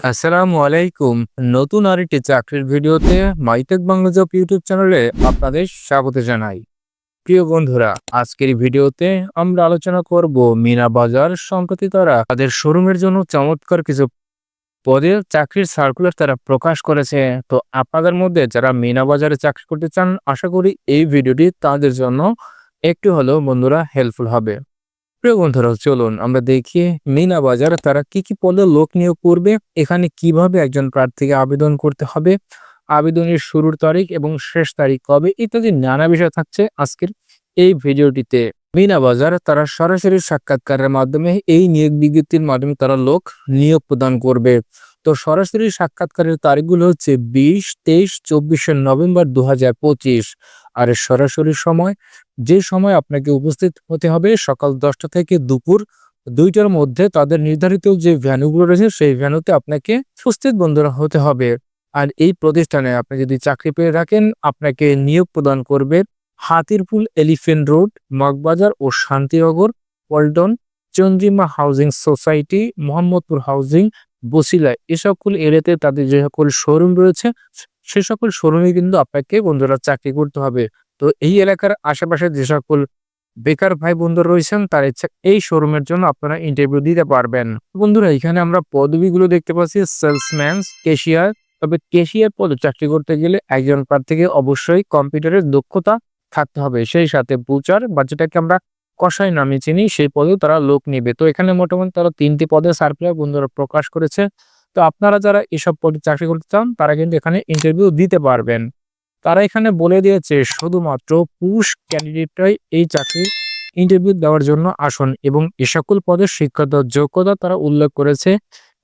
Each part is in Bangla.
আসসালামু আলাইকুম। নতুন আরেকটি চাকরির ভিডিওতে মাইটেক বাংলা জব ইউটিউব চ্যানেলে আপনাদের স্বাগত জানাই। প্রিয় বন্ধুরা, আজকের ভিডিওতে আমরা আলোচনা করব মিনা বাজার সম্প্রতি তারা তাদের শোরুমের জন্য চমৎকার কিছু পদে চাকরির সার্কুলার তারা প্রকাশ করেছে। তো আপনাদের মধ্যে যারা মিনা বাজারে চাকরি করতে চান, আশা করি এই ভিডিওটি তাদের জন্য একটু হলেও বন্ধুরা হেল্পফুল হবে। প্রিয় বন্ধুরা, চলুন আমরা দেখি মিনা বাজার তারা কি কি পদে লোক নিয়োগ করবে, এখানে কীভাবে একজন প্রার্থীকে আবেদন করতে হবে, আবেদনের শুরুর তারিখ এবং শেষ তারিখ কবে ইত্যাদি নানা বিষয় থাকছে আজকের এই ভিডিওটিতে। মিনা বাজার তারা সরাসরি সাক্ষাৎকারের মাধ্যমে এই নিয়োগ বিজ্ঞপ্তির মাধ্যমে তারা লোক নিয়োগ প্রদান করবে। তো সরাসরি সাক্ষাৎকারের তারিখগুলো হচ্ছে বিশ, তেইশ, চব্বিশে নভেম্বর দু হাজার পঁচিশ। আর সরাসরি সময়, যে সময় আপনাকে উপস্থিত হতে হবে সকাল দশটা থেকে দুপুর দুইটার মধ্যে তাদের নির্ধারিত যে ভ্যানুগুলো রয়েছে সেই ভ্যানুতে আপনাকে উপস্থিত বন্ধুরা হতে হবে। আর এই প্রতিষ্ঠানে আপনি যদি চাকরি পেয়ে রাখেন আপনাকে নিয়োগ প্রদান করবে হাতিরপুল এলিফেন্ট রোড, মগবাজার ও Shantinagar, Paltan Chandrima housing society, Mohammadpur housing Bosila এ সকল এরিয়াতে তাদের যে সকল শোরুম রয়েছে, সে সকল শোরুমে কিন্তু আপনাকে বন্ধুরা চাকরি করতে হবে। তো এই এলাকার আশেপাশে যে সকল বেকার ভাই বন্ধু রয়েছেন, তার ইচ্ছা এই শোরুমের জন্য আপনারা ইন্টারভিউ দিতে পারবেন। বন্ধুরা, এখানে আমরা পদবিগুলো দেখতে পাচ্ছি সেলসম্যান কেশিয়ার তবে কেশিয়ার পদে চাকরি করতে গেলে একজন প্রার্থীকে অবশ্যই কম্পিউটারের দক্ষতা থাকতে হবে। সেই সাথে বুচার বা যেটাকে আমরা কষাই নামে চিনি, সেই পদেও তারা লোক নিবে। তো এখানে মোটামুটি তারা তিনটি পদে সার্কুলার বন্ধুরা প্রকাশ করেছে। তো আপনারা যারা এসব পদে চাকরি করতে চান, তারা কিন্তু এখানে ইন্টারভিউ দিতে পারবেন। তারা এখানে বলে দিয়েছে, শুধুমাত্র পুরুষ ক্যান্ডিডেটরাই এই চাকরি ইন্টারভিউ দেওয়ার জন্য আসন এবং এ সকল পদের শিক্ষাগত যোগ্যতা তারা উল্লেখ করেছে।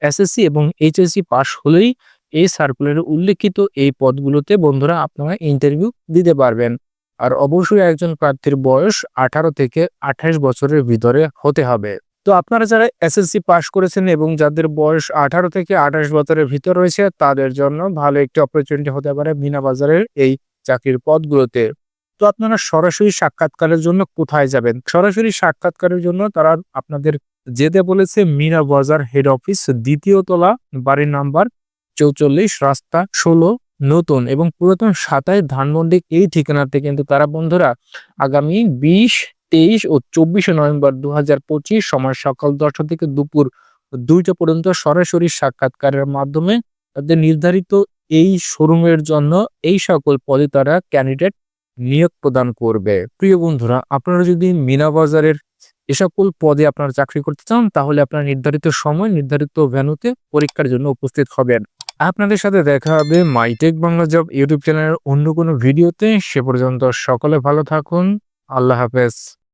এসএসসি এবং এইচএসসি পাশ হলেই এই সার্কুলারে উল্লেখিত এই পদগুলোতে বন্ধুরা আপনারা ইন্টারভিউ দিতে পারবেন। আর অবশ্যই একজন প্রার্থীর বয়স আঠারো থেকে আঠাশ বছরের ভিতরে হতে হবে। তো আপনারা যারা এসএসসি পাশ করেছেন এবং যাদের বয়স আঠারো থেকে আঠাশ বছরের ভিতর রয়েছে, তাদের জন্য ভালো একটি অপরচুনিটি হতে পারে মিনা বাজারের এই চাকরির পদগুলোতে। তো আপনারা সরাসরি সাক্ষাৎকারের জন্য কোথায় যাবেন? সরাসরি সাক্ষাৎকারের জন্য তারা আপনাদের যেতে বলেছে মিনা বাজার হেড অফিস দ্বিতীয় তলা, বাড়ির নাম্বার, চৌচল্লিশ, রাস্তা ষোলো নতুন এবং পুরাতন সাতাই ধানমন্ডি এই ঠিকানাতে কিন্তু তারা বন্ধুরা আগামী বিশ, তেইশ ও চব্বিশে নভেম্বর দু হাজার পঁচিশ সময় সকাল দশটা থেকে দুপুর দুইটা পর্যন্ত সরাসরি সাক্ষাৎকারের মাধ্যমে তাদের নির্ধারিত এই শোরুমের জন্য এই সকল পদে তারা ক্যান্ডিডেট নিয়োগ প্রদান করবে। প্রিয় বন্ধুরা, আপনারা যদি মিনা বাজারের এ সকল পদে আপনারা চাকরি করতে চান, তাহলে আপনারা নির্ধারিত সময়, নির্ধারিত ভ্যানুতে পরীক্ষার জন্য উপস্থিত হবেন। আপনাদের সাথে দেখা হবে মাইটেক বাংলা জব ইউটিউব চ্যানেলের অন্য কোনো ভিডিওতে সে পর্যন্ত সকলে ভালো থাকুন। আল্লাহ হাফেজ।